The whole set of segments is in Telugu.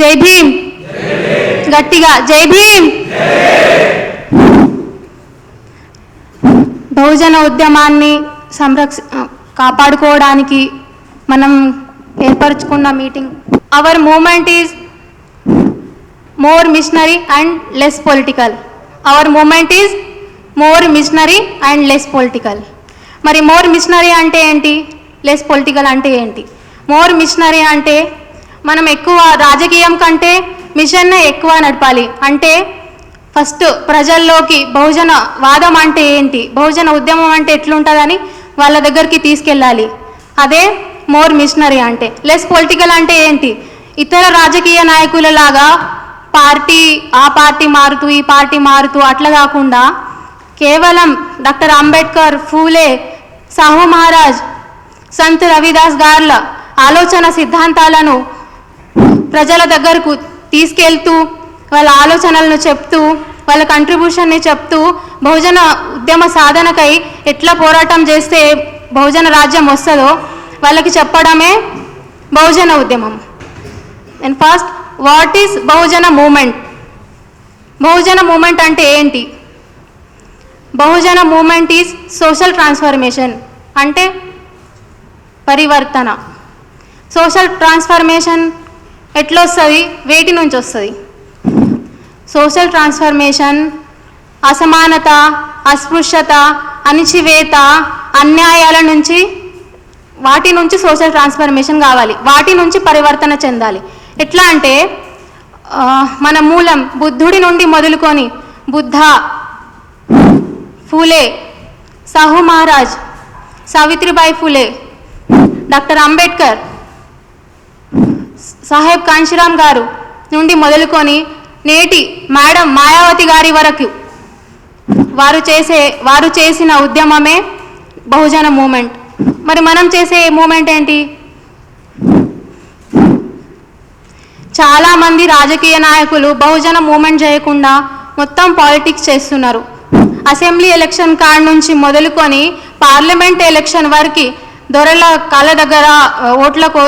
జై భీమ్. గట్టిగా జై భీమ్. బహుజన ఉద్యమాన్ని సంరక్ష కాపాడుకోవడానికి మనం ఏర్పరచుకున్న meeting. Our movement is more missionary and less political our movement is more missionary and less political మరి మోర్ మిషనరీ అంటే ఏంటి? లెస్ పొలిటికల్ అంటే ఏంటి? మోర్ మిషనరీ అంటే మనం ఎక్కువ రాజకీయం కంటే మిషన్నే ఎక్కువ నడపాలి. అంటే ఫస్ట్ ప్రజల్లోకి బహుజన వాదం అంటే ఏంటి? బహుజన ఉద్యమం అంటే ఎట్లుంటుందని వాళ్ళ దగ్గరికి తీసుకెళ్ళాలి. అదే మోర్ మిషనరీ అంటే. లెస్ పొలిటికల్ అంటే ఏంటి? ఇతర రాజకీయ నాయకులలాగా పార్టీ ఆ పార్టీ మారుతూ ఈ పార్టీ మారుతూ అట్లా కాకుండా కేవలం డాక్టర్ అంబేద్కర్ ఫూలే సాహు మహారాజ్ సంత్ రవిదాస్ గార్ల ఆలోచన సిద్ధాంతాలను ప్రజల దగ్గరకు తీసుకెళ్తూ వాళ్ళ ఆలోచనలను చెప్తూ వాళ్ళ కంట్రిబ్యూషన్ని చెప్తూ బహుజన ఉద్యమ సాధనకై ఎట్లా పోరాటం చేస్తే బహుజన రాజ్యం వస్తుందో వాళ్ళకి చెప్పడమే బహుజన ఉద్యమం. And first what is Bahujan movement Bahujan movement అంటే ఏంటి? Bahujan movement is social transformation అంటే పరివర్తన. సోషల్ ట్రాన్స్ఫర్మేషన్ ఎట్లా వస్తుంది వేటి నుంచి వస్తుంది సోషల్ ట్రాన్స్ఫర్మేషన్ అసమానత అస్పృశ్యత అణిచివేత అన్యాయాల నుంచి వాటి నుంచి సోషల్ ట్రాన్స్ఫర్మేషన్ కావాలి. వాటి నుంచి పరివర్తన చెందాలి. ఎట్లా అంటే మన మూలం బుద్ధుడి నుండి మొదలుకొని బుద్ధ ఫూలే సాహు మహారాజ్ సావిత్రిబాయి ఫూలే డాక్టర్ అంబేద్కర్ సాహెబ్ కాంశీరామ్ గారు నుండి మొదలుకొని నేటి మేడం మాయావతి గారి వరకు వారు చేసే వారు చేసిన ఉద్యమమే బహుజన మూమెంట్. మరి మనం చేసే మూమెంట్ ఏంటి? చాలామంది రాజకీయ నాయకులు బహుజన మూమెంట్ చేయకుండా మొత్తం పాలిటిక్స్ చేస్తున్నారు. అసెంబ్లీ ఎలక్షన్ కాడ నుంచి మొదలుకొని పార్లమెంట్ ఎలక్షన్ వరకు దొరల కళ్ళ దగ్గర ఓట్ల కో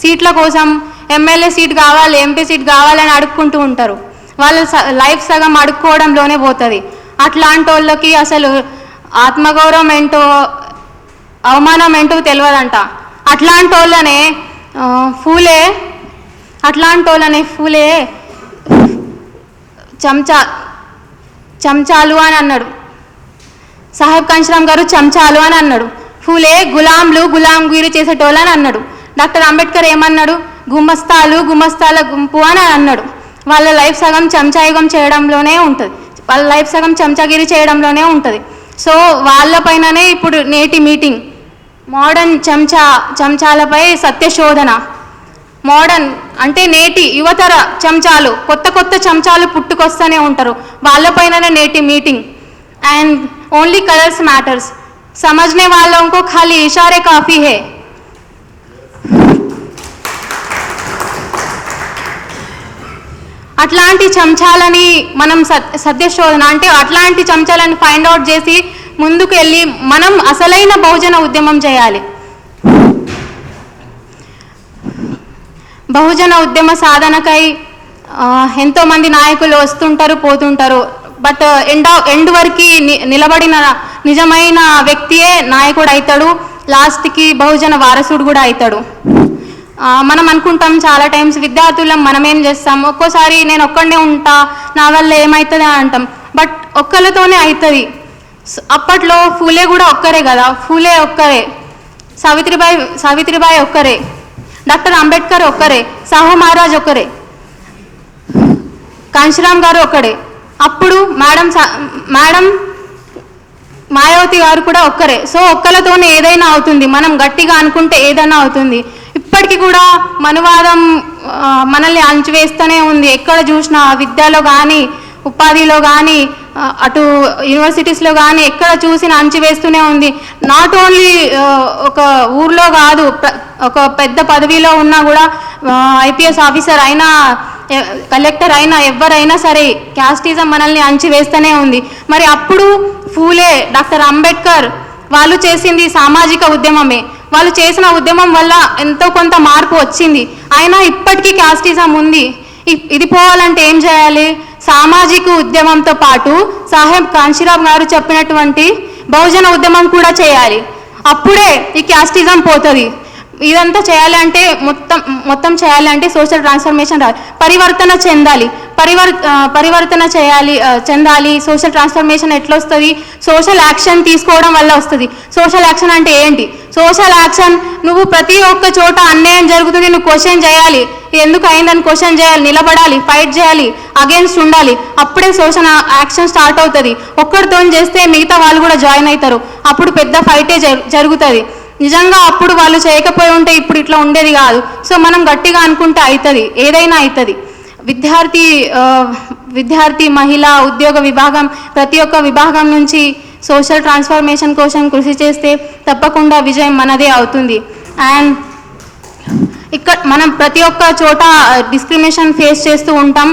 సీట్ల కోసం ఎమ్మెల్యే సీట్ కావాలి ఎంపీ సీట్ కావాలని అడుక్కుంటూ ఉంటారు. వాళ్ళ లైఫ్ సగం అడుక్కోవడంలోనే పోతుంది. అట్లాంటి వాళ్ళకి అసలు ఆత్మగౌరవం ఏంటో అవమానం ఏంటో తెలియదంట అట్లాంటి వాళ్ళనే ఫూలే అట్లాంటి వాళ్ళనే ఫూలే చెంచా చెంచాలు అని అన్నాడు. సాహెబ్ కాంశీరామ్ గారు చెంచాలు అని అన్నాడు. ఫూలే గులాంలు గులాంగిరి చేసేటోళ్ళు అని అన్నాడు. డాక్టర్ అంబేద్కర్ ఏమన్నాడు? గుమస్తాలు గుమస్తాల గుంపు అని అన్నాడు. వాళ్ళ లైఫ్ సగం చెంచాయుగం చేయడంలోనే ఉంటుంది. వాళ్ళ లైఫ్ సగం చెంచాగిరి చేయడంలోనే ఉంటుంది. సో వాళ్ళపైననే ఇప్పుడు నేటి మీటింగ్. మోడర్న్ చెంచా చెంచాలపై సత్యశోధన. మోడర్న్ అంటే నేటి యువతర చెంచాలు కొత్త కొత్త చెంచాలు పుట్టుకొస్తూనే ఉంటారు. వాళ్ళపైననే నేటి meeting. And only colours matters. సమజ్నే వాళ్ళంకో ఖాళీ ఇషారే కాఫీ హే. అట్లాంటి చెంచాలని మనం సత్ సత్యశోధన అంటే అట్లాంటి చెంచాలని ఫైండ్ అవుట్ చేసి ముందుకు వెళ్ళి మనం అసలైన బహుజన ఉద్యమం చేయాలి. బహుజన ఉద్యమ సాధనకై ఎంతోమంది నాయకులు వస్తుంటారు పోతుంటారు. బట్ ఎండ్ ఎండ్ వరకు ని- నిలబడిన నిజమైన వ్యక్తియే నాయకుడు అవుతాడు లాస్ట్కి బహుజన వారసుడు కూడా అవుతాడు మనం అనుకుంటాం చాలా టైమ్స్ విద్యార్థులం మనం ఏం చేస్తాం? ఒక్కోసారి నేను ఒక్కడనే ఉంటా నా వల్ల ఏమవుతుంది అని అంటాం. బట్ ఒక్కరితోనే అవుతుంది అప్పట్లో ఫూలే కూడా ఒక్కరే కదా ఫూలే ఒక్కరే. సావిత్రిబాయి సావిత్రిబాయి ఒక్కరే. డాక్టర్ అంబేద్కర్ ఒక్కరే. సాహు మహారాజ్ ఒక్కరే. కాంశీరామ్ గారు ఒక్కడే. అప్పుడు మేడం సా- మేడం మాయావతి గారు కూడా ఒక్కరే. సో ఒక్కలతోనే ఏదైనా అవుతుంది. మనం గట్టిగా అనుకుంటే ఏదైనా అవుతుంది. ఇప్పటికీ కూడా మనువాదం మనల్ని అంచివేస్తూనే ఉంది. ఎక్కడ చూసినా విద్యలో కానీ ఉపాధిలో కానీ అటు యూనివర్సిటీస్లో కానీ ఎక్కడ చూసినా అంచివేస్తూనే ఉంది. నాట్ ఓన్లీ ఒక ఊర్లో కాదు ఒక పెద్ద పదవిలో ఉన్నా కూడా ఐపీఎస్ ఆఫీసర్ అయినా కలెక్టర్ అయినా ఎవరైనా సరే క్యాస్టిజం మనల్ని అంచివేస్తూనే ఉంది. మరి అప్పుడు ఫూలే డాక్టర్ అంబేద్కర్ వాళ్ళు చేసింది సామాజిక ఉద్యమమే. వాళ్ళు చేసిన ఉద్యమం వల్ల ఎంతో కొంత మార్పు వచ్చింది. అయినా ఇప్పటికీ క్యాస్టిజం ఉంది. ఇది పోవాలంటే ఏం చేయాలి? సామాజిక ఉద్యమంతో పాటు సాహెబ్ కాంశీరామ్ గారు చెప్పినటువంటి బహుజన ఉద్యమం కూడా చేయాలి. అప్పుడే ఈ క్యాస్టిజం పోతుంది. ఇదంతా చేయాలంటే మొత్తం మొత్తం చేయాలంటే సోషల్ ట్రాన్స్ఫర్మేషన్ రావాలి. పరివర్తన చెందాలి. పరివర్ పరివర్తన చేయాలి చెందాలి. సోషల్ ట్రాన్స్ఫర్మేషన్ ఎట్లా వస్తుంది? సోషల్ యాక్షన్ తీసుకోవడం వల్ల వస్తుంది. సోషల్ యాక్షన్ అంటే ఏంటి? సోషల్ యాక్షన్ నువ్వు ప్రతి ఒక్క చోట అన్యాయం జరుగుతుంది నువ్వు క్వశ్చన్ చేయాలి. ఎందుకు అయిందని క్వశ్చన్ చేయాలి? నిలబడాలి ఫైట్ చేయాలి అగేన్స్ట్ ఉండాలి. అప్పుడే సోషల్ యాక్షన్ స్టార్ట్ అవుతుంది. ఒక్కడితో చేస్తే మిగతా వాళ్ళు కూడా జాయిన్ అవుతారు. అప్పుడు పెద్ద ఫైటే జరుగుతుంది. నిజంగా అప్పుడు వాళ్ళు చేయకపోయి ఉంటే ఇప్పుడు ఇట్లా ఉండేది కాదు. సో మనం గట్టిగా అనుకుంటే అవుతుంది ఏదైనా అవుతుంది విద్యార్థి విద్యార్థి మహిళ ఉద్యోగ విభాగం ప్రతి ఒక్క విభాగం నుంచి సోషల్ ట్రాన్స్ఫర్మేషన్ కోసం కృషి చేస్తే తప్పకుండా విజయం మనదే అవుతుంది. అండ్ ఇక్కడ మనం ప్రతి ఒక్క చోట డిస్క్రిమినేషన్ ఫేస్ చేస్తూ ఉంటాం.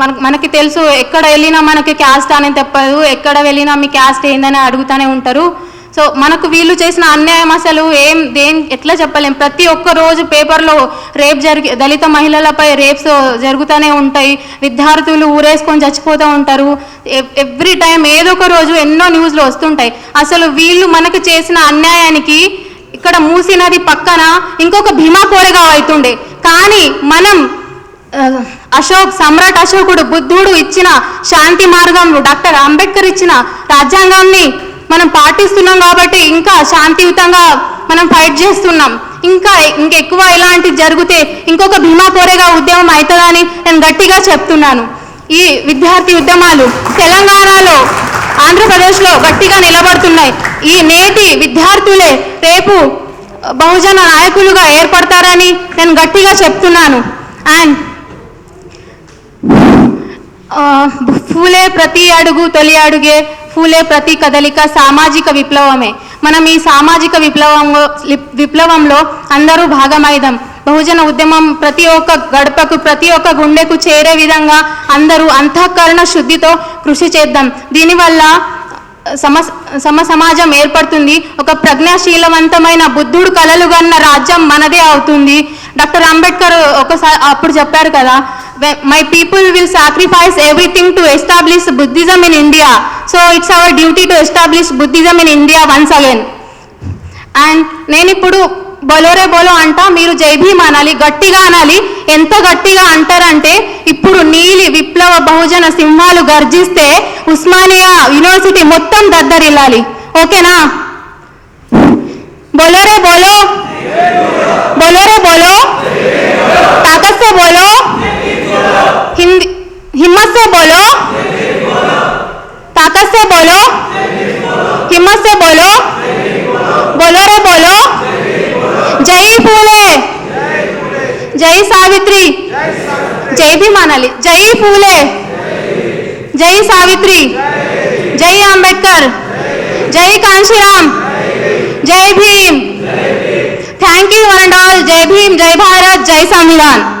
మన మనకి తెలుసు ఎక్కడ వెళ్ళినా మనకి క్యాస్ట్ అనేది తప్పదు. ఎక్కడ వెళ్ళినా మీ క్యాస్ట్ ఏందని అడుగుతూనే ఉంటారు. సో మనకు వీళ్ళు చేసిన అన్యాయం అసలు ఏం దేం ఎట్లా చెప్పలేం. ప్రతి ఒక్క రోజు పేపర్లో రేప్ జరిగి దళిత మహిళలపై రేప్స్ జరుగుతూనే ఉంటాయి. విద్యార్థులు ఊరేసుకొని చచ్చిపోతూ ఉంటారు. ఎవ్రీ టైం ఏదో ఒక రోజు ఎన్నో న్యూస్లు వస్తుంటాయి. అసలు వీళ్ళు మనకు చేసిన అన్యాయానికి ఇక్కడ మూసీ నది పక్కన ఇంకొక భీమా కోరగా అవుతుండే. కానీ మనం అశోక్ సమ్రాట్ అశోకుడు బుద్ధుడు ఇచ్చిన శాంతి మార్గంలో డాక్టర్ అంబేద్కర్ ఇచ్చిన రాజ్యాంగాన్ని మనం పాటిస్తున్నాం కాబట్టి ఇంకా శాంతియుతంగా మనం ఫైట్ చేస్తున్నాం. ఇంకా ఇంకెక్కువ ఇలాంటి జరిగితే ఇంకొక భీమా కోరేగా ఉద్యమం అవుతుందని నేను గట్టిగా చెప్తున్నాను. ఈ విద్యార్థి ఉద్యమాలు తెలంగాణలో ఆంధ్రప్రదేశ్లో గట్టిగా నిలబడుతున్నాయి. ఈ నేటి విద్యార్థులే రేపు బహుజన నాయకులుగా ఏర్పడతారని నేను గట్టిగా చెప్తున్నాను. అండ్ ఫూలే ప్రతి అడుగు తొలి అడుగే ఫూలే ప్రతి కదలిక సామాజిక విప్లవమే మనం ఈ సామాజిక విప్లవంలో విప్లవంలో అందరూ భాగమైదాం బహుజన ఉద్యమం ప్రతి ఒక్క గడపకు ప్రతి ఒక్క గుండెకు చేరే విధంగా అందరూ అంతఃకరణ శుద్ధితో కృషి చేద్దాం దీనివల్ల సమ సమ సమాజం ఏర్పడుతుంది। ఒక ప్రజ్ఞాశీలవంతమైన బుద్ధుడు కలలుగన్న రాజ్యం మనదే అవుతుంది। డాక్టర్ అంబేద్కర్ ఒకసారి అప్పుడు చెప్పారు కదా my people will sacrifice everything to establish Buddhism in India. So it's our duty to establish Buddhism in India once again. And నేను ఇప్పుడు బొలోరే బోలో అంట మీరు జై భీమ్ అనాలి గట్టిగా అనాలి ఎంత గట్టిగా అంటారంటే ఇప్పుడు నీలి విప్లవ బహుజన సింహాలు గర్జిస్తే ఉస్మానియా యూనివర్సిటీ మొత్తం దద్దరిల్లాలి ఓకేనా బొలోరే బోలో బొలోరే బోలో తాకస్తే బోలో हिम्मत से बोलो। ताकत से बोलो। हिम्मत से बोलो। बोलो रे, बोलो। जय फूले। जय सावित्री। जय भी मानाली। जय फूले। जय सावित्री। जय अंबेडकर। जय कांशीराम। जय Bhim. Thank you one and all जय भीम, जय भारत, जय संविधान।